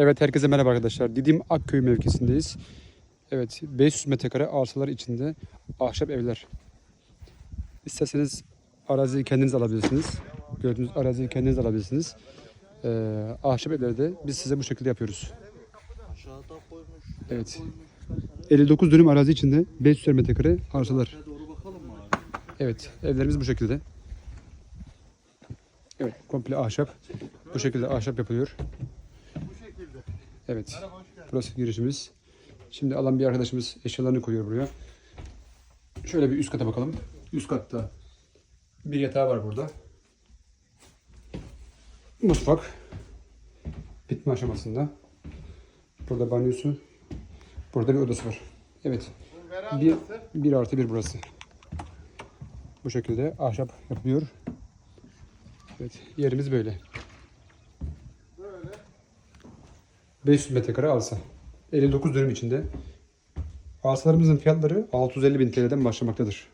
Evet herkese merhaba arkadaşlar. Didim Akköy mevkisindeyiz. Evet 500 metrekare arsalar içinde ahşap evler. İsterseniz araziyi kendiniz alabilirsiniz. Gördüğünüz araziyi kendiniz alabilirsiniz. Ee, ahşap evlerde biz size bu şekilde yapıyoruz. Evet. Koymuş. 59 dönüm arazi içinde 500 metrekare arsalar. Evet evlerimiz bu şekilde. Evet komple ahşap. Bu şekilde ahşap yapılıyor. Evet. Burası girişimiz. Şimdi alan bir arkadaşımız eşyalarını koyuyor buraya. Şöyle bir üst kata bakalım. Üst katta bir yatağı var burada. Mutfak. Bitme aşamasında. Burada banyosu. Burada bir odası var. Evet. Bir, bir artı bir burası. Bu şekilde ahşap yapılıyor. Evet, yerimiz böyle. 500 metrekare arsa. 59 dönüm içinde. Arsalarımızın fiyatları 650 bin TL'den başlamaktadır.